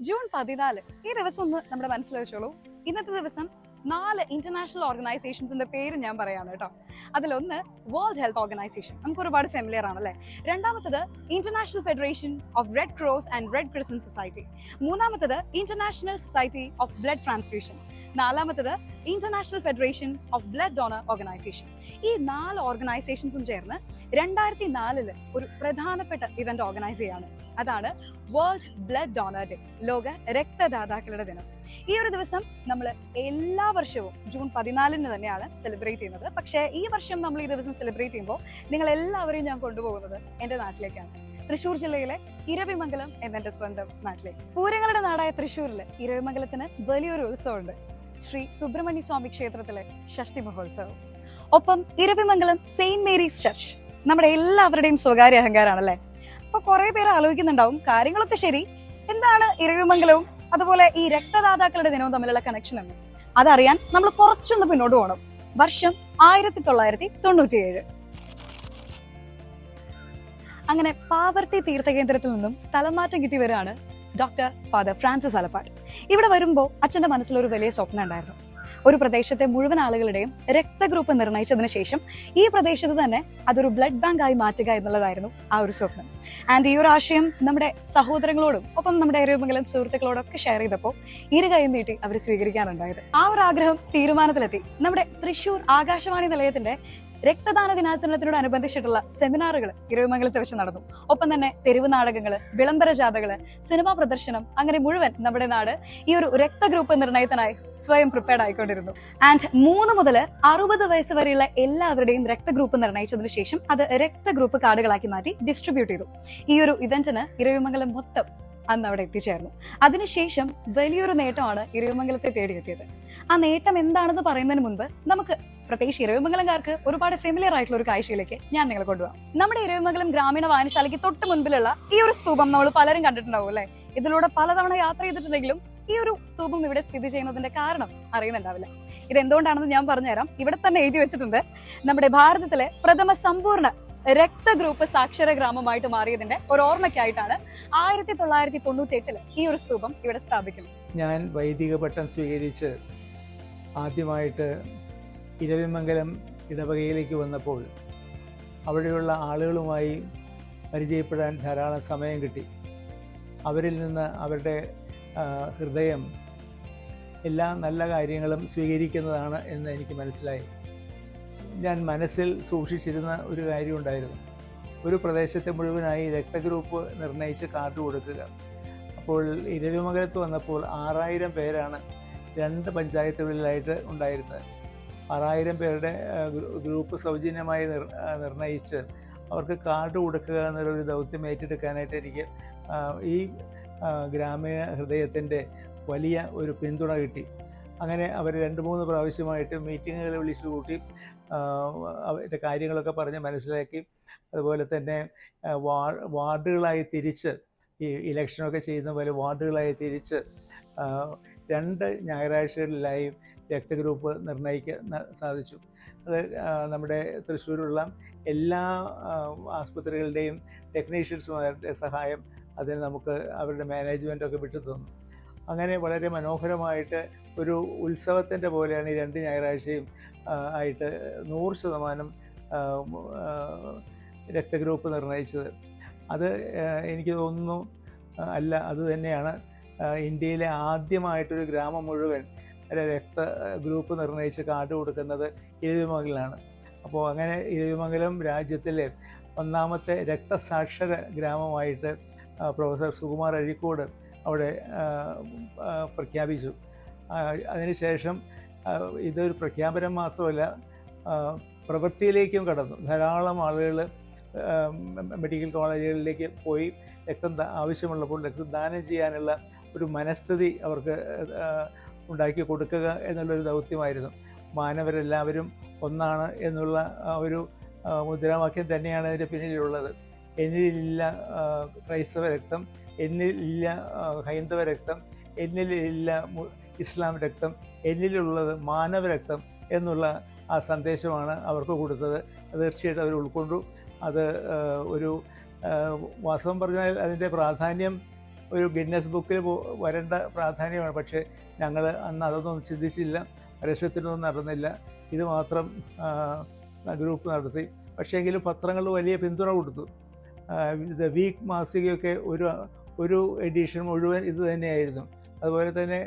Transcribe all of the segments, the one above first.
June പതിനാല്. ഈ ദിവസം ഒന്ന് നമ്മുടെ മനസ്സിൽ വെച്ചോളൂ ഇന്നത്തെ ദിവസം നാല് ഇന്റർനാഷണൽ ഓർഗനൈസേഷൻസിന്റെ പേര് ഞാൻ പറയാണ് കേട്ടോ. അതിലൊന്ന് വേൾഡ് ഹെൽത്ത് ഓർഗനൈസേഷൻ നമുക്ക് ഒരുപാട് ഫെമിലിയർ ആണല്ലേ? രണ്ടാമത്തത് international federation of red cross and red crescent society മൂന്നാമത്തത് international society of blood transfusion നാലാമത്തത് international federation of blood donor organisation ഈ നാല് ഓർഗനൈസേഷൻസും ചേർന്ന് രണ്ടായിരത്തി നാലിൽ ഒരു പ്രധാനപ്പെട്ട ഇവന്റ് ഓർഗനൈസ് ചെയ്യാണ്. അതാണ് വേൾഡ് ബ്ലഡ് ഡോണർ ഡേ ലോക രക്തദാതാക്കളുടെ ദിനം. ഈ ഒരു ദിവസം നമ്മൾ എല്ലാ വർഷവും ജൂൺ പതിനാലിന് തന്നെയാണ് സെലിബ്രേറ്റ് ചെയ്യുന്നത്. പക്ഷേ ഈ വർഷം നമ്മൾ ഈ ദിവസം സെലിബ്രേറ്റ് ചെയ്യുമ്പോൾ നിങ്ങൾ എല്ലാവരെയും ഞാൻ കൊണ്ടുപോകുന്നത് എന്റെ നാട്ടിലേക്കാണ്. തൃശ്ശൂർ ജില്ലയിലെ ഇരവിമംഗലം എന്നെന്റെ സ്വന്തം നാട്ടിലേക്ക്. പൂരങ്ങളുടെ നാടായ തൃശ്ശൂരിൽ ഇരവിമംഗലത്തിന് വലിയൊരു ഉത്സവമുണ്ട്. ശ്രീ സുബ്രഹ്മണ്യ സ്വാമി ക്ഷേത്രത്തിലെ ഷഷ്ടി മഹോത്സവം. ഒപ്പം ഇരവിമംഗലം സെയിന്റ് മേരീസ് ചർച്ച് നമ്മുടെ എല്ലാവരുടെയും സ്വകാര്യ അഹങ്കാരാണല്ലേ? അപ്പൊ കുറെ പേര് ആലോചിക്കുന്നുണ്ടാവും കാര്യങ്ങളൊക്കെ ശരി. എന്താണ് ഇരവിമംഗലവും അതുപോലെ ഈ രക്തദാതാക്കളുടെ ദിനവും തമ്മിലുള്ള കണക്ഷൻ എന്ന്? അതറിയാൻ നമ്മൾ കുറച്ചൊന്ന് പിന്നോട്ട് പോകണം വർഷം ആയിരത്തി തൊള്ളായിരത്തി തൊണ്ണൂറ്റിയേഴ് അങ്ങനെ പാവർട്ടി തീർത്ഥകേന്ദ്രത്തിൽ നിന്നും സ്ഥലം മാറ്റം കിട്ടി വരാണ് ഡോക്ടർ ഫാദർ ഫ്രാൻസിസ് അലപ്പാട് ഇവിടെ വരുമ്പോൾ അച്ഛന്റെ മനസ്സിലൊരു വലിയ സ്വപ്നം ഉണ്ടായിരുന്നു. ഒരു പ്രദേശത്തെ മുഴുവൻ ആളുകളുടെയും രക്തഗ്രൂപ്പ് നിർണയിച്ചതിന് ശേഷം ഈ പ്രദേശത്ത് തന്നെ അതൊരു ബ്ലഡ് ബാങ്ക് ആയി മാറ്റുക എന്നുള്ളതായിരുന്നു ആ ഒരു സ്വപ്നം. ആൻഡ് ഈ ഒരു ആശയം നമ്മുടെ സഹോദരങ്ങളോടും ഒപ്പം നമ്മുടെ എരവുമംഗലം സുഹൃത്തുക്കളോടൊക്കെ ഷെയർ ചെയ്തപ്പോൾ ഇരു കൈ നീട്ടി അവർ സ്വീകരിക്കാനുണ്ടായത്. ആ ഒരു ആഗ്രഹം തീരുമാനത്തിലെത്തി. നമ്മുടെ തൃശൂർ ആകാശവാണി നിലയത്തിന്റെ രക്തദാന ദിനാചരണത്തിനോടനുബന്ധിച്ചിട്ടുള്ള സെമിനാറുകൾ ഇരുവിമംഗലത്തെ വെച്ച് നടന്നു. ഒപ്പം തന്നെ തെരുവ് നാടകങ്ങൾ വിളംബര ജാഥകൾ സിനിമാ പ്രദർശനം അങ്ങനെ മുഴുവൻ നമ്മുടെ നാട് ഈ ഒരു രക്തഗ്രൂപ്പ് നിർണയത്തിനായി സ്വയം പ്രിപ്പയർഡ് ആയിക്കൊണ്ടിരുന്നു. ആൻഡ് മൂന്ന് മുതൽ അറുപത് വയസ്സ് വരെയുള്ള എല്ലാവരുടെയും രക്തഗ്രൂപ്പ് നിർണയിച്ചതിന് ശേഷം അത് രക്തഗ്രൂപ്പ് കാർഡുകളാക്കി മാറ്റി ഡിസ്ട്രിബ്യൂട്ട് ചെയ്തു. ഈ ഒരു ഇവന്റിന് ഇരുവിമംഗലം മൊത്തം അന്ന് അവിടെ എത്തിച്ചേർന്നു. അതിനുശേഷം വലിയൊരു നേട്ടമാണ് ഇരവിമംഗലത്തെ തേടിയെത്തിയത്. ആ നേട്ടം എന്താണെന്ന് പറയുന്നതിന് മുൻപ് നമുക്ക് പ്രത്യേകിച്ച് ഇരവിമംഗലംകാർക്ക് ഒരുപാട് ഫെമിലിയർ ആയിട്ടുള്ള ഒരു കാഴ്ചയിലേക്ക് ഞാൻ നിങ്ങളെ കൊണ്ടുപോകാം. നമ്മുടെ ഇരവിമംഗലം ഗ്രാമീണ വായനശാലയ്ക്ക് തൊട്ട് മുൻപിലുള്ള ഈ ഒരു സ്തൂപം നമ്മൾ പലരും കണ്ടിട്ടുണ്ടാവും അല്ലെ? ഇതിലൂടെ പലതവണ യാത്ര ചെയ്തിട്ടുണ്ടെങ്കിലും ഈ ഒരു സ്തൂപം ഇവിടെ സ്ഥിതി ചെയ്യുന്നതിന്റെ കാരണം അറിയുന്നുണ്ടാവില്ല. ഇത് എന്തുകൊണ്ടാണെന്ന് ഞാൻ പറഞ്ഞുതരാം. ഇവിടെ തന്നെ എഴുതി വെച്ചിട്ടുണ്ട്. നമ്മുടെ ഭാരതത്തിലെ പ്രഥമ സമ്പൂർണ രക്തഗ്രൂപ്പ് സാക്ഷര ഗ്രാമമായിട്ട് മാറിയതിന്റെ ഒരു ഓർമ്മയ്ക്കായിട്ടാണ് ആയിരത്തി തൊള്ളായിരത്തി തൊണ്ണൂറ്റി എട്ടിൽ ഈ ഒരു സ്തൂപം ഇവിടെ സ്ഥാപിക്കുന്നത്. ഞാൻ വൈദിക പട്ടം സ്വീകരിച്ച് ആദ്യമായിട്ട് ഇരവിമംഗലം ഇടവകയിലേക്ക് വന്നപ്പോൾ അവിടെയുള്ള ആളുകളുമായി പരിചയപ്പെടാൻ ധാരാളം സമയം കിട്ടി. അവരിൽ നിന്ന് അവരുടെ ഹൃദയം എല്ലാ നല്ല കാര്യങ്ങളും സ്വീകരിക്കുന്നതാണ് എന്ന് എനിക്ക് മനസ്സിലായി. ഞാൻ മനസ്സിൽ സൂക്ഷിച്ചിരുന്ന ഒരു കാര്യമുണ്ടായിരുന്നു. ഒരു പ്രദേശത്തെ മുഴുവനായി രക്തഗ്രൂപ്പ് നിർണയിച്ച് കാർഡ് കൊടുക്കുക. അപ്പോൾ ഇരവിമംഗലത്ത് വന്നപ്പോൾ ആറായിരം പേരാണ് രണ്ട് പഞ്ചായത്തുകളിലായിട്ട് ഉണ്ടായിരുന്നത്. ആറായിരം പേരുടെ ഗ്രൂപ്പ് സൗജന്യമായി നിർ നിർണയിച്ച് അവർക്ക് കാർഡ് കൊടുക്കുക എന്നൊരു ദൗത്യം ഏറ്റെടുക്കാനായിട്ട് എനിക്ക് ഈ ഗ്രാമീണ ഹൃദയത്തിന്റെ വലിയ ഒരു പിന്തുണ കിട്ടി. അങ്ങനെ അവർ രണ്ട് മൂന്ന് പ്രാവശ്യമായിട്ട് മീറ്റിങ്ങുകൾ വിളിച്ചു കൂട്ടി അവരുടെ കാര്യങ്ങളൊക്കെ പറഞ്ഞ് മനസ്സിലാക്കി. അതുപോലെ തന്നെ വാർഡുകളായി തിരിച്ച് ഈ ഇലക്ഷനൊക്കെ ചെയ്യുന്ന പോലെ വാർഡുകളായി തിരിച്ച് രണ്ട് ഞായറാഴ്ചകളിലായി രക്തഗ്രൂപ്പ് നിർണയിക്കാൻ സാധിച്ചു. അത് നമ്മുടെ തൃശ്ശൂരുള്ള എല്ലാ ആസ്പത്രികളുടെയും ടെക്നീഷ്യൻസുമാരുടെ സഹായം അതിന് നമുക്ക് അവരുടെ മാനേജ്മെന്റൊക്കെ വിട്ടു തന്നു അങ്ങനെ വളരെ മനോഹരമായിട്ട് ഒരു ഉത്സവത്തിന്റെ പോലെയാണ് ഈ രണ്ട് ഞായറാഴ്ചയും ആയിട്ട് നൂറ് ശതമാനം രക്തഗ്രൂപ്പ് നിർണയിച്ചത്. അത് എനിക്ക് തോന്നുന്നു അല്ല അത് തന്നെയാണ് ഇന്ത്യയിലെ ആദ്യമായിട്ടൊരു ഗ്രാമം മുഴുവൻ രക്ത ഗ്രൂപ്പ് നിർണയിച്ച് കാർഡ് കൊടുക്കുന്നത് ഇരവിമംഗലാണ്. അപ്പോൾ അങ്ങനെ ഇരവിമംഗലം രാജ്യത്തിലെ ഒന്നാമത്തെ രക്തസാക്ഷര ഗ്രാമമായിട്ട് പ്രൊഫസർ സുകുമാർ അഴീക്കോട് അവിടെ പ്രഖ്യാപിച്ചു. അതിനുശേഷം ഇതൊരു പ്രഖ്യാപനം മാത്രമല്ല പ്രവൃത്തിയിലേക്കും കടന്നു. ധാരാളം ആളുകൾ മെഡിക്കൽ കോളേജുകളിലേക്ക് പോയി രക്തം ആവശ്യമുള്ളപ്പോൾ രക്തദാനം ചെയ്യാനുള്ള ഒരു മനസ്ഥിതി അവർക്ക് ഉണ്ടാക്കി കൊടുക്കുക എന്നുള്ളൊരു ദൗത്യമായിരുന്നു. മാനവരെല്ലാവരും ഒന്നാണ് എന്നുള്ള ഒരു മുദ്രാവാക്യം തന്നെയാണ് അതിന്റെ പിന്നിലുള്ളത്. എന്നിലില്ല ക്രൈസ്തവ രക്തം എന്നിലില്ല ഹൈന്ദവ രക്തം എന്നിലില്ല ഇസ്ലാം രക്തം എന്നിലുള്ളത് മാനവ രക്തം എന്നുള്ള ആ സന്ദേശമാണ് അവർക്ക് കൊടുത്തത്. തീർച്ചയായിട്ടും അവർ ഉൾക്കൊണ്ടു. അത് ഒരു വാസ്തവം പറഞ്ഞാൽ അതിന്റെ പ്രാധാന്യം ഒരു ഗിന്നസ് ബുക്കിൽ വരേണ്ട പ്രാധാന്യമാണ്. പക്ഷേ ഞങ്ങൾ അന്ന് അതൊന്നും ചിന്തിച്ചില്ല. പരസ്യത്തിനൊന്നും നടന്നില്ല. ഇത് മാത്രം ഗ്രൂപ്പ് നടത്തി. പക്ഷേ എങ്കിലും പത്രങ്ങൾ വലിയ പിന്തുണ കൊടുത്തു. ദ വീക്ക് മാസികയൊക്കെ ഒരു ഒരു എഡിഷൻ മുഴുവൻ ഇത് തന്നെയായിരുന്നു. അതുപോലെ തന്നെ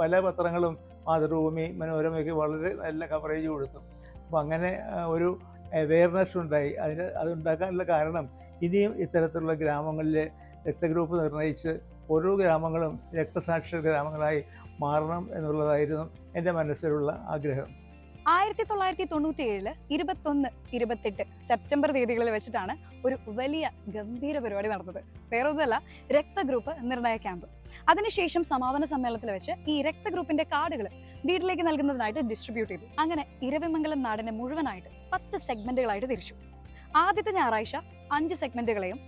പല പത്രങ്ങളും മാതൃഭൂമി മനോരമയൊക്കെ വളരെ നല്ല കവറേജ് കൊടുത്തു. അപ്പം അങ്ങനെ ഒരു അവെയർനെസ് ഉണ്ടായി. അതിന് അതുണ്ടാക്കാനുള്ള കാരണം ഇനിയും ഇത്തരത്തിലുള്ള ഗ്രാമങ്ങളിൽ രക്തഗ്രൂപ്പ് നിർണയിച്ച് ഓരോ ഗ്രാമങ്ങളും രക്തസാക്ഷര ഗ്രാമങ്ങളായി മാറണം എന്നുള്ളതായിരുന്നു എന്റെ മനസ്സിലുള്ള ആഗ്രഹം. ആയിരത്തി തൊള്ളായിരത്തി തൊണ്ണൂറ്റി ഏഴിൽ ഇരുപത്തൊന്ന് ഇരുപത്തെട്ട് സെപ്റ്റംബർ തീയതികളിൽ വെച്ചിട്ടാണ് ഒരു വലിയ ഗംഭീര പരിപാടി നടന്നത്. വേറൊന്നുമല്ല രക്തഗ്രൂപ്പ് നിർണയ ക്യാമ്പ്. അതിനുശേഷം സമാപന സമ്മേളനത്തിൽ വെച്ച് ഈ രക്തഗ്രൂപ്പിന്റെ കാർഡുകൾ വീട്ടിലേക്ക് നൽകുന്നതിനായിട്ട് ഡിസ്ട്രിബ്യൂട്ട് ചെയ്തു. അങ്ങനെ ഇരവിമംഗലം നാടിനെ മുഴുവനായിട്ട് പത്ത് സെഗ്മെന്റുകളായിട്ട് തിരിച്ചു. ആദ്യത്തെ ഞായറാഴ്ച അഞ്ച് സെഗ്മെന്റുകളെയും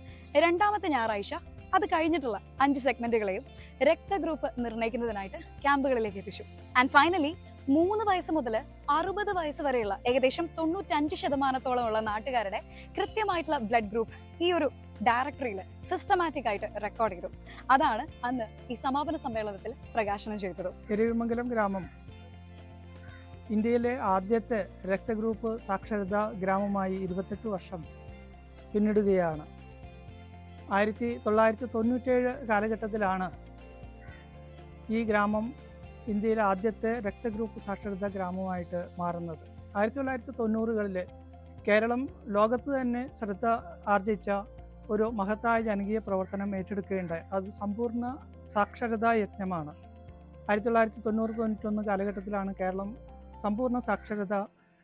രണ്ടാമത്തെ ഞായറാഴ്ച അത് കഴിഞ്ഞിട്ടുള്ള അഞ്ച് സെഗ്മെന്റുകളെയും രക്തഗ്രൂപ്പ് നിർണയിക്കുന്നതിനായിട്ട് ക്യാമ്പുകളിലേക്ക് എത്തിച്ചു. ആൻഡ് ഫൈനലി മൂന്ന് വയസ്സ് മുതൽ അറുപത് വയസ്സ് വരെയുള്ള ഏകദേശം തൊണ്ണൂറ്റഞ്ച് ശതമാനത്തോളമുള്ള നാട്ടുകാരുടെ കൃത്യമായിട്ടുള്ള ബ്ലഡ് ഗ്രൂപ്പ് ഈ ഒരു ഡയറക്ടറിയിൽ സിസ്റ്റമാറ്റിക് ആയിട്ട് റെക്കോർഡ് ചെയ്തു. അതാണ് അന്ന് ഈ സമാപന സമ്മേളനത്തിൽ പ്രകാശനം ചെയ്തത്. എരവിമംഗലം ഗ്രാമം. ഇന്ത്യയിലെ ആദ്യത്തെ രക്തഗ്രൂപ്പ് സാക്ഷരതാ ഗ്രാമമായി ഇരുപത്തെട്ട് വർഷം പിന്നിടുകയാണ്. ആയിരത്തി തൊള്ളായിരത്തി തൊണ്ണൂറ്റേഴ് കാലഘട്ടത്തിലാണ് ഈ ഗ്രാമം ഇന്ത്യയിലെ ആദ്യത്തെ രക്തഗ്രൂപ്പ് സാക്ഷരതാ ഗ്രാമമായിട്ട് മാറുന്നത്. ആയിരത്തി തൊള്ളായിരത്തി തൊണ്ണൂറുകളിൽ കേരളം ലോകത്ത് തന്നെ ശ്രദ്ധ ആർജിച്ച ഒരു മഹത്തായ ജനകീയ പ്രവർത്തനം ഏറ്റെടുക്കുകയുണ്ടായി അത് സമ്പൂർണ സാക്ഷരതാ യജ്ഞമാണ്. ആയിരത്തി തൊള്ളായിരത്തി തൊണ്ണൂറ് തൊണ്ണൂറ്റൊന്ന് കാലഘട്ടത്തിലാണ് കേരളം സമ്പൂർണ സാക്ഷരത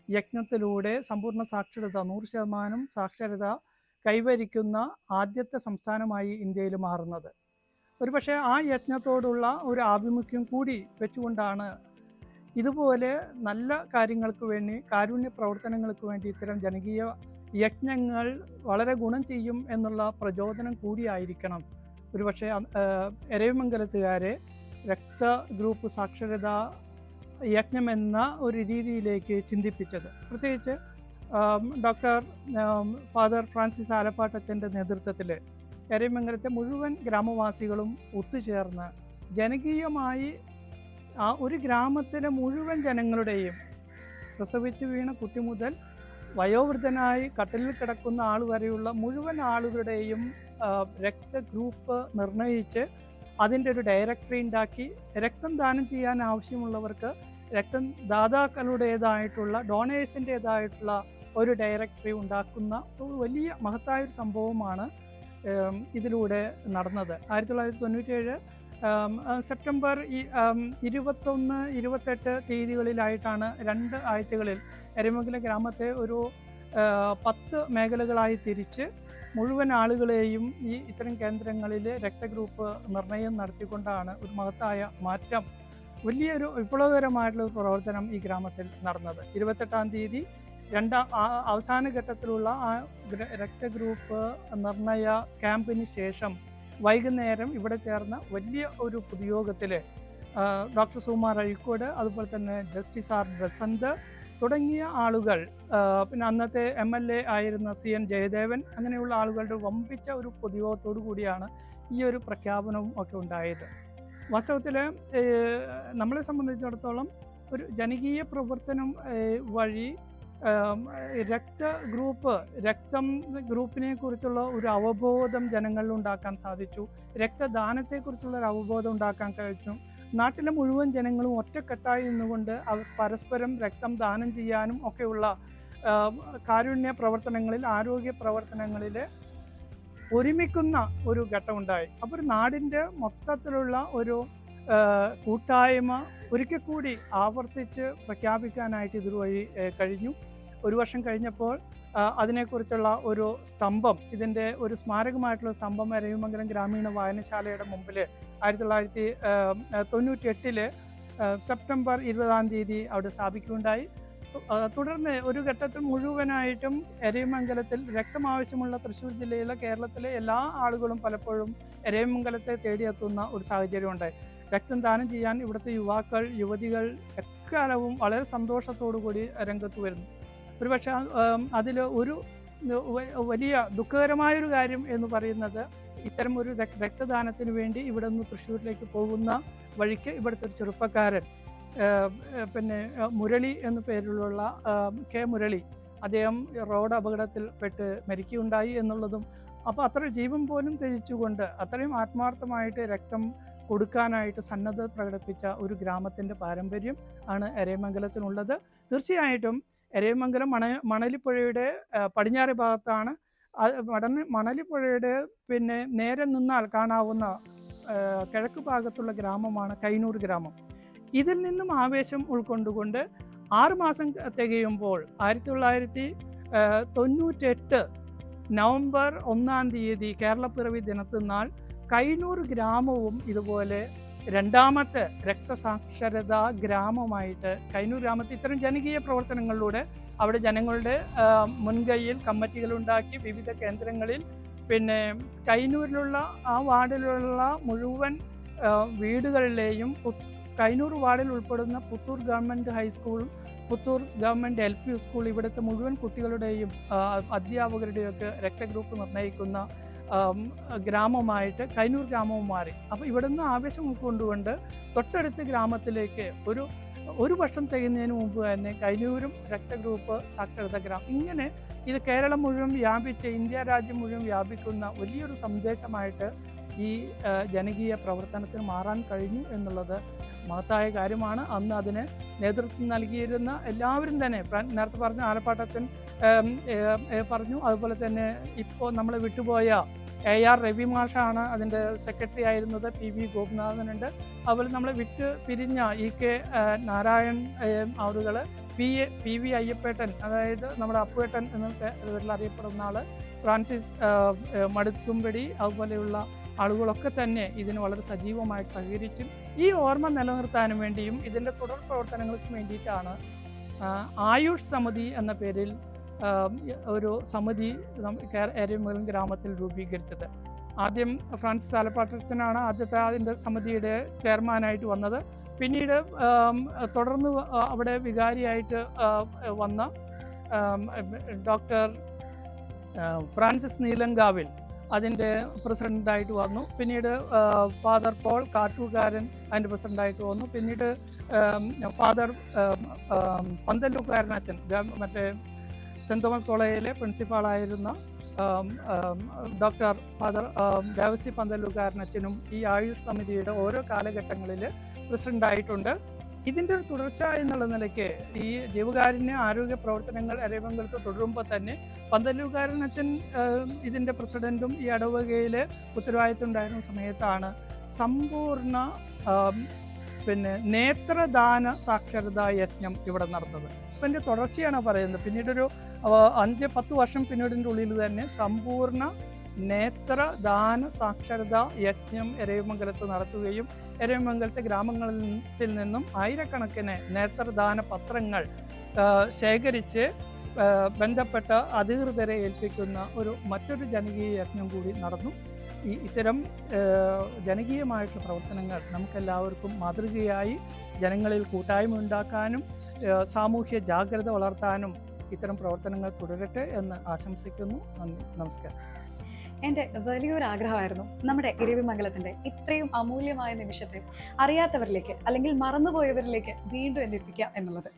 യജ്ഞത്തിലൂടെ സമ്പൂർണ സാക്ഷരത നൂറ് ശതമാനം സാക്ഷരത കൈവരിക്കുന്ന ആദ്യത്തെ സംസ്ഥാനമായി ഇന്ത്യയിൽ മാറുന്നത്. ഒരുപക്ഷെ ആ യജ്ഞത്തോടുള്ള ഒരു ആഭിമുഖ്യം കൂടി വെച്ചുകൊണ്ടാണ് ഇതുപോലെ നല്ല കാര്യങ്ങൾക്ക് വേണ്ടി കാരുണ്യ പ്രവർത്തനങ്ങൾക്ക് വേണ്ടി ഇത്തരം ജനകീയ യജ്ഞങ്ങൾ വളരെ ഗുണം ചെയ്യും എന്നുള്ള പ്രചോദനം കൂടിയായിരിക്കണം ഒരുപക്ഷെ എരവിമംഗലത്തുകാരെ രക്ത ഗ്രൂപ്പ് സാക്ഷരത യജ്ഞം എന്ന ഒരു രീതിയിലേക്ക് ചിന്തിപ്പിച്ചത്. പ്രത്യേകിച്ച് ഡോക്ടർ ഫാദർ ഫ്രാൻസിസ് ആലപ്പാട്ടച്ചന്റെ നേതൃത്വത്തിൽ എരവിമംഗലത്തെ മുഴുവൻ ഗ്രാമവാസികളും ഒത്തുചേർന്ന് ജനകീയമായി ആ ഒരു ഗ്രാമത്തിലെ മുഴുവൻ ജനങ്ങളുടെയും പ്രസവിച്ചു വീണ കുട്ടി മുതൽ വയോവൃദ്ധനായി കട്ടിലിൽ കിടക്കുന്ന ആൾ വരെയുള്ള മുഴുവൻ ആളുകളുടെയും രക്തഗ്രൂപ്പ് നിർണയിച്ച് അതിന്റെ ഒരു ഡയറക്ടറി ഉണ്ടാക്കി. രക്തം ദാനം ചെയ്യാൻ ആവശ്യമുള്ളവർക്ക് രക്തം ദാതാക്കളുടേതായിട്ടുള്ള ഡോണേഴ്സിന്റേതായിട്ടുള്ള ഒരു ഡയറക്ടറി ഉണ്ടാക്കുന്ന ഒരു വലിയ മഹത്തായ ഒരു സംഭവമാണ് ഇതിലൂടെ നടന്നത്. ആയിരത്തി തൊള്ളായിരത്തി തൊണ്ണൂറ്റേഴ് സെപ്റ്റംബർ ഇരുപത്തൊന്ന് ഇരുപത്തെട്ട് തീയതികളിലായിട്ടാണ് രണ്ട് ആഴ്ചകളിൽ എരമംഗല ഗ്രാമത്തെ ഒരു പത്ത് മേഖലകളായി തിരിച്ച് മുഴുവൻ ആളുകളെയും ഈ ഇത്തരം കേന്ദ്രങ്ങളിൽ രക്തഗ്രൂപ്പ് നിർണയം നടത്തിക്കൊണ്ടാണ് ഒരു മഹത്തായ മാറ്റം വലിയൊരു വിപ്ലവകരമായിട്ടുള്ള പ്രവർത്തനം ഈ ഗ്രാമത്തിൽ നടന്നത്. ഇരുപത്തെട്ടാം തീയതി രണ്ടാം അവസാന ഘട്ടത്തിലുള്ള ആ ഗ്ര- രക്തഗ്രൂപ്പ് നിർണയ ക്യാമ്പിന് ശേഷം വൈകുന്നേരം ഇവിടെ ചേർന്ന വലിയ ഒരു പൊതുയോഗത്തിൽ ഡോക്ടർ സുമാർ അഴിക്കോട് അതുപോലെ തന്നെ ജസ്റ്റിസ് ആർ ബസന്ത് തുടങ്ങിയ ആളുകൾ പിന്നെ അന്നത്തെ എം എൽ എ ആയിരുന്ന സി എൻ ജയദേവൻ അങ്ങനെയുള്ള ആളുകളുടെ വമ്പിച്ച ഒരു പൊതുയോഗത്തോടു കൂടിയാണ് ഈ ഒരു പ്രഖ്യാപനവും ഒക്കെ ഉണ്ടായത്. വാസ്തവത്തിൽ നമ്മളെ സംബന്ധിച്ചിടത്തോളം ഒരു ജനകീയ പ്രവർത്തനം വഴി രക്ത ഗ്രൂപ്പ് രക്തം ഗ്രൂപ്പിനെ കുറിച്ചുള്ള ഒരു അവബോധം ജനങ്ങളിൽ ഉണ്ടാക്കാൻ സാധിച്ചു. രക്തദാനത്തെക്കുറിച്ചുള്ള ഒരു അവബോധം ഉണ്ടാക്കാൻ കഴിച്ചു നാട്ടിലെ മുഴുവൻ ജനങ്ങളും ഒറ്റക്കെട്ടായി നിന്നുകൊണ്ട് അവർ പരസ്പരം രക്തം ദാനം ചെയ്യാനും ഒക്കെയുള്ള കാരുണ്യ പ്രവർത്തനങ്ങളിൽ ആരോഗ്യ പ്രവർത്തനങ്ങളിൽ ഒരുമിക്കുന്ന ഒരു ഘട്ടമുണ്ടായി അപ്പോൾ ഒരു നാടിന്റെ മൊത്തത്തിലുള്ള ഒരു കൂട്ടായ്മ ഒരിക്കൽ കൂടി ആവർത്തിച്ച് പ്രഖ്യാപിക്കാനായിട്ട് ഇതുവഴി കഴിഞ്ഞു. ഒരു വർഷം കഴിഞ്ഞപ്പോൾ അതിനെക്കുറിച്ചുള്ള ഒരു സ്തംഭം ഇതിന്റെ ഒരു സ്മാരകമായിട്ടുള്ള സ്തംഭം അരയുമംഗലം ഗ്രാമീണ വായനശാലയുടെ മുമ്പിൽ ആയിരത്തി തൊള്ളായിരത്തി തൊണ്ണൂറ്റി എട്ടിൽ സെപ്റ്റംബർ ഇരുപതാം തീയതി അവിടെ സ്ഥാപിക്കുകയുണ്ടായി. തുടർന്ന് ഒരു ഘട്ടത്തിൽ മുഴുവനായിട്ടും എരയമംഗലത്തിൽ രക്തം ആവശ്യമുള്ള തൃശ്ശൂർ ജില്ലയിലെ കേരളത്തിലെ എല്ലാ ആളുകളും പലപ്പോഴും എരയമംഗലത്തെ തേടിയെത്തുന്ന ഒരു സാഹചര്യം ഉണ്ടായി രക്തം ദാനം ചെയ്യാൻ ഇവിടുത്തെ യുവാക്കൾ യുവതികൾ എക്കാലവും വളരെ സന്തോഷത്തോടു കൂടി രംഗത്ത് വരുന്നു. ഒരുപക്ഷെ അതിൽ ഒരു വലിയ ദുഃഖകരമായൊരു കാര്യം എന്ന് പറയുന്നത് ഇത്തരം ഒരു രക്- രക്തദാനത്തിന് വേണ്ടി ഇവിടെ നിന്ന് തൃശ്ശൂരിലേക്ക് പോകുന്ന വഴിക്ക് ഇവിടുത്തെ ഒരു ചെറുപ്പക്കാരൻ പിന്നെ മുരളി എന്ന പേരിലുള്ള കെ മുരളി അദ്ദേഹം റോഡ് അപകടത്തിൽ പെട്ട് മരിക്കുകയുണ്ടായി എന്നുള്ളതും അപ്പോൾ അത്ര ജീവൻ പോലും ത്യജിച്ചുകൊണ്ട് അത്രയും ആത്മാർത്ഥമായിട്ട് രക്തം കൊടുക്കാനായിട്ട് സന്നദ്ധ പ്രകടിപ്പിച്ച ഒരു ഗ്രാമത്തിന്റെ പാരമ്പര്യം ആണ് എരയമംഗലത്തിനുള്ളത് തീർച്ചയായിട്ടും എരയമംഗലം മണ മണലിപ്പുഴയുടെ പടിഞ്ഞാറ് ഭാഗത്താണ്. മടൻ മണലിപ്പുഴയുടെ പിന്നെ നേരെ നിന്നാൽ കാണാവുന്ന കിഴക്ക് ഭാഗത്തുള്ള ഗ്രാമമാണ് കൈനൂർ ഗ്രാമം. ഇതിൽ നിന്നും ആവേശം ഉൾക്കൊണ്ടുകൊണ്ട് ആറ് മാസം തികയുമ്പോൾ ആയിരത്തി തൊള്ളായിരത്തി തൊണ്ണൂറ്റെട്ട് നവംബർ ഒന്നാം തീയതി കേരളപ്പിറവി ദിനത്തിനാൾ കൈനൂർ ഗ്രാമവും ഇതുപോലെ രണ്ടാമത്തെ രക്തസാക്ഷരതാ ഗ്രാമമായിട്ട് കൈനൂർ ഗ്രാമത്തിൽ ഇത്തരം ജനകീയ പ്രവർത്തനങ്ങളിലൂടെ അവിടെ ജനങ്ങളുടെ മുൻകൈയിൽ കമ്മിറ്റികൾ ഉണ്ടാക്കി വിവിധ കേന്ദ്രങ്ങളിൽ പിന്നെ കൈനൂരിലുള്ള ആ വാർഡിലുള്ള മുഴുവൻ വീടുകളിലെയും കൈനൂർ വാർഡിൽ ഉൾപ്പെടുന്ന Puthur government high school Puthur government L P school ഇവിടുത്തെ മുഴുവൻ കുട്ടികളുടെയും അധ്യാപകരുടെയും അധ്യാപകരുടെയൊക്കെ രക്തഗ്രൂപ്പ് നിർണയിക്കുന്ന ഗ്രാമമായിട്ട് കൈനൂർ ഗ്രാമവും മാറി. അപ്പോൾ ഇവിടെ നിന്ന് ആവേശം ഉൾക്കൊണ്ടുകൊണ്ട് തൊട്ടടുത്ത ഗ്രാമത്തിലേക്ക് ഒരു ഒരു വർഷം തികയുന്നതിന് മുമ്പ് തന്നെ കൈനൂരും രക്തഗ്രൂപ്പ് സാക്ഷരത ഗ്രാമം. ഇങ്ങനെ ഇത് കേരളം മുഴുവൻ വ്യാപിച്ച് ഇന്ത്യ രാജ്യം മുഴുവൻ വ്യാപിക്കുന്ന വലിയൊരു സന്ദേശമായിട്ട് ഈ ജനകീയ പ്രവർത്തനത്തിന് മാറാൻ കഴിഞ്ഞു എന്നുള്ളത് മഹത്തായ കാര്യമാണ്. അന്ന് അതിന് നേതൃത്വം നൽകിയിരുന്ന എല്ലാവരും തന്നെ നേരത്തെ പറഞ്ഞ ആലപ്പാട്ടത്തൻ പറഞ്ഞു. അതുപോലെ തന്നെ ഇപ്പോൾ നമ്മൾ വിട്ടുപോയ എ ആർ രവി മാഷാണ് അതിന്റെ സെക്രട്ടറി ആയിരുന്നത് പി വി ഗോപിനാഥനുണ്ട് അതുപോലെ നമ്മൾ വിട്ട് പിരിഞ്ഞ ഇ കെ നാരായൺ ആളുകൾ പി എ പി വി അയ്യപ്പേട്ടൻ അതായത് നമ്മുടെ അപ്പുവേട്ടൻ എന്നൊക്കെ പേരിൽ അറിയപ്പെടുന്ന ആൾ ഫ്രാൻസിസ് മടുത്തുംപടി അതുപോലെയുള്ള ആളുകളൊക്കെ തന്നെ ഇതിന് വളരെ സജീവമായിട്ട് സഹകരിക്കും ഈ ഓർമ്മ നിലനിർത്താനും വേണ്ടിയും ഇതിന്റെ തുടർ പ്രവർത്തനങ്ങൾക്കും വേണ്ടിയിട്ടാണ് ആയുഷ് സമിതി എന്ന പേരിൽ ഒരു സമിതി എരമംഗലം ഗ്രാമത്തിൽ രൂപീകരിച്ചത്. ആദ്യം ഫ്രാൻസിസ് ആലപ്പാട്ടത്തിനാണ് ആദ്യത്തെ അതിന്റെ സമിതിയുടെ ചെയർമാനായിട്ട് വന്നത്. പിന്നീട് തുടർന്ന് അവിടെ വികാരിയായിട്ട് വന്ന ഡോക്ടർ ഫ്രാൻസിസ് നീലങ്കാവിൽ അതിന്റെ പ്രസിഡന്റായിട്ട് വന്നു. പിന്നീട് ഫാദർ പോൾ കാട്ടൂകാരൻ അതിന്റെ പ്രസിഡന്റായിട്ട് വന്നു. പിന്നീട് ഫാദർ പന്തല്ലൂക്കാരനച്ഛൻ മറ്റേ സെന്റ് തോമസ് കോളേജിലെ പ്രിൻസിപ്പാളായിരുന്ന ഡോക്ടർ ഫാദർ ദേവസി പന്തലുകാരനച്ചനും ഈ ആയുഷ് സമിതിയുടെ ഓരോ കാലഘട്ടങ്ങളിൽ പ്രസിഡന്റായിട്ടുണ്ട് ഇതിന്റെ ഒരു തുടർച്ച എന്നുള്ള നിലയ്ക്ക് ഈ ജീവകാരുണ്യ ആരോഗ്യ പ്രവർത്തനങ്ങൾ അരമംഗലത്ത് തുടരുമ്പോൾ തന്നെ പന്തലുകാരനച്ചൻ ഇതിന്റെ പ്രസിഡന്റും ഈ അടവുകയിൽ ഉത്തരവാദിത്വം ഉണ്ടായിരുന്ന സമയത്താണ് സമ്പൂർണ പിന്നെ നേത്രദാന സാക്ഷരതാ യജ്ഞം ഇവിടെ നടന്നത്. അപ്പം എന്റെ തുടർച്ചയാണ് പറയുന്നത്. പിന്നീടൊരു അഞ്ച് പത്ത് വർഷം പിന്നീടിന്റെ ഉള്ളിൽ തന്നെ സമ്പൂർണ നേത്രദാന സാക്ഷരതാ യജ്ഞം എരവിമംഗലത്ത് നടത്തുകയും എരയമംഗലത്തെ ഗ്രാമങ്ങളിൽ നിന്നും ആയിരക്കണക്കിന് നേത്രദാന പത്രങ്ങൾ ശേഖരിച്ച് ബന്ധപ്പെട്ട അധികൃതരെ ഏൽപ്പിക്കുന്ന ഒരു മറ്റൊരു ജനകീയ യജ്ഞം കൂടി നടന്നു. ഈ ഇത്തരം ജനകീയമായിട്ടുള്ള പ്രവർത്തനങ്ങൾ നമുക്കെല്ലാവർക്കും മാതൃകയായി ജനങ്ങളിൽ കൂട്ടായ്മ ഉണ്ടാക്കാനും സാമൂഹ്യ ജാഗ്രത വളർത്താനും ഇത്തരം പ്രവർത്തനങ്ങൾ തുടരട്ടെ എന്ന് ആശംസിക്കുന്നു. നന്ദി. നമസ്കാരം. എന്റെ വലിയൊരു ആഗ്രഹമായിരുന്നു നമ്മുടെ ഇരവിമംഗലത്തിന്റെ ഇത്രയും അമൂല്യമായ നിമിഷത്തെ അറിയാത്തവരിലേക്ക് അല്ലെങ്കിൽ മറന്നുപോയവരിലേക്ക് വീണ്ടും എത്തിപ്പിക്കാം എന്നുള്ളത്.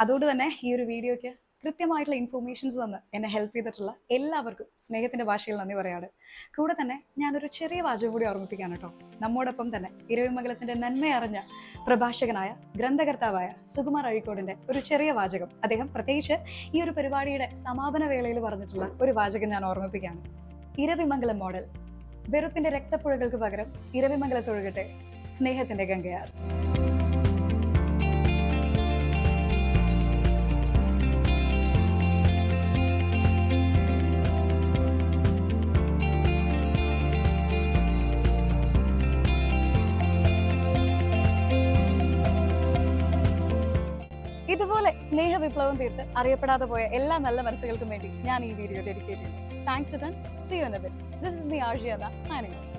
അതുകൊണ്ട് തന്നെ ഈ ഒരു വീഡിയോയ്ക്ക് കൃത്യമായിട്ടുള്ള ഇൻഫോർമേഷൻസ് തന്ന് എന്നെ ഹെൽപ്പ് ചെയ്തിട്ടുള്ള എല്ലാവർക്കും സ്നേഹത്തിന്റെ ഭാഷയിൽ നന്ദി പറയാണ് കൂടെ തന്നെ ഞാനൊരു ചെറിയ വാചകം കൂടി ഓർമ്മിപ്പിക്കാൻ കേട്ടോ. നമ്മോടൊപ്പം തന്നെ ഇരവിമംഗലത്തിന്റെ നന്മയറിഞ്ഞ പ്രഭാഷകനായ ഗ്രന്ഥകർത്താവായ സുകുമാർ അഴിക്കോടിന്റെ ഒരു ചെറിയ വാചകം. അദ്ദേഹം പ്രത്യേകിച്ച് ഈ ഒരു പരിപാടിയുടെ സമാപന വേളയിൽ പറഞ്ഞിട്ടുള്ള ഒരു വാചകം ഞാൻ ഓർമ്മിപ്പിക്കുകയാണ്. ഇരവിമംഗലം മോഡൽ. വെറുപ്പിന്റെ രക്തപ്പുഴകൾക്ക് പകരം ഇരവിമംഗലത്തൊഴുകട്ടെ സ്നേഹത്തിന്റെ ഗംഗയാർ. സ്നേഹ വിപ്ലവം തീർത്ത് അറിയപ്പെടാതെ പോയ എല്ലാ നല്ല മനസ്സുകൾക്കും വേണ്ടി ഞാൻ ഈ വീഡിയോ ഡെഡിക്കേറ്റ് ചെയ്യുന്നു. Thanks ton see you in this is me ആർജിയ off.